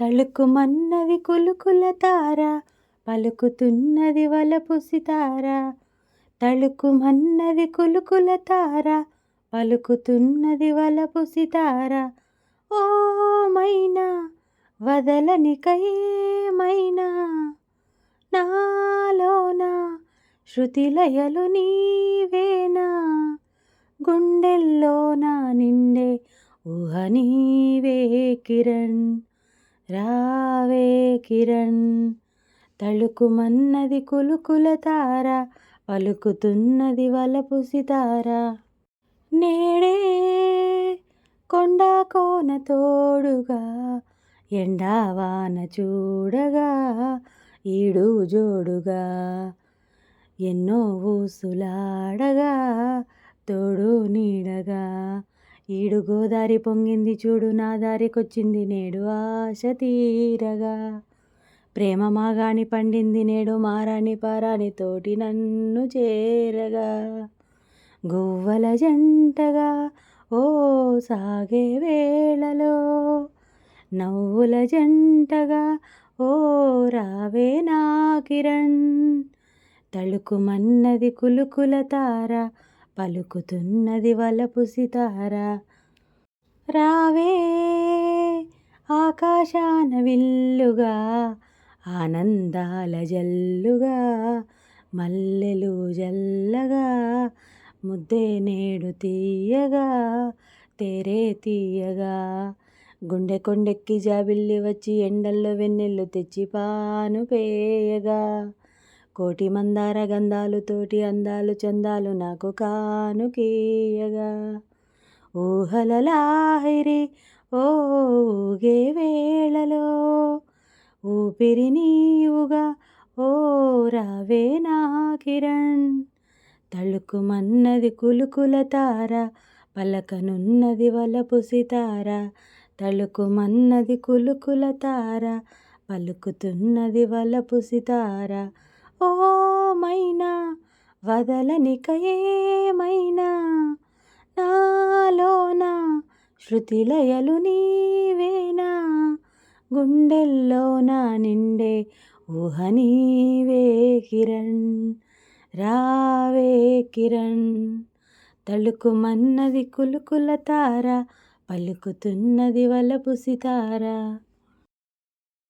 తళుకుమన్నది కులుకుల తార పలుకుతున్నది వలపు సితార తళుకుమన్నది కులుకుల తార పలుకుతున్నది వలపు సితార ఓ మైనా వదలనిక ఏమైనా నాలోన శృతిలయలు నీవేనా. గుండెల్లోన నిండే ఊహ నీవే కిరణ్. రావే కిరణ్. తళుకుమన్నది కులుకుల తార పలుకుతున్నది వలపు సితార. నేడే కొండా కోన తోడుగా ఎండావాన చూడగా ఈడు జోడుగా. ఎన్నో ఊసులాడగా తోడు నీడగా. ఈడు గోదారి పొంగింది చూడు నా దారికొచ్చింది నేడు ఆశ తీరగా. ప్రేమ మాగాని పండింది నేడు మారాని పారాని తోటి నన్ను చేరగా. గువ్వల జంటగా ఓ సాగే వేళలో నవ్వుల జంటగా ఓ రావే నా కిరణ్. తళుకుమన్నది కులుకుల తార పలుకుతున్నది వలపు సితార. రావే ఆకాశాన విల్లుగా ఆనందాల జల్లుగా మల్లెలు జల్లగా ముద్దే నేడు తీయగా తేరే తీయగా. గుండె కొండెక్కి జాబిల్లి వచ్చి ఎండల్లో వెన్నెల్లు తెచ్చి పాను పేయగా. కోటి మందార గంధాలు తోటి అందాలు చందాలు నాకు కానుకీయగా. ఊహల లాహిరి ఓ వేళలో. ఊపిరి నీవుగా ఓ రావే నా కిరణ్. తళుకుమన్నది కులుకుల తార పలకనున్నది వలపు సితార. తళుకుమన్నది కులుకుల తార పలుకుతున్నది వలపు సితార. ఓమైనా వదలనిక ఏమైనా నాలోన శృతిలయలు నీవేనా గుండెల్లోన నిండే ఊహ నీవే కిరణ్ రావే కిరణ్. తళుకుమన్నది కులుకుల తార పలుకుతున్నది వలపు సితారా.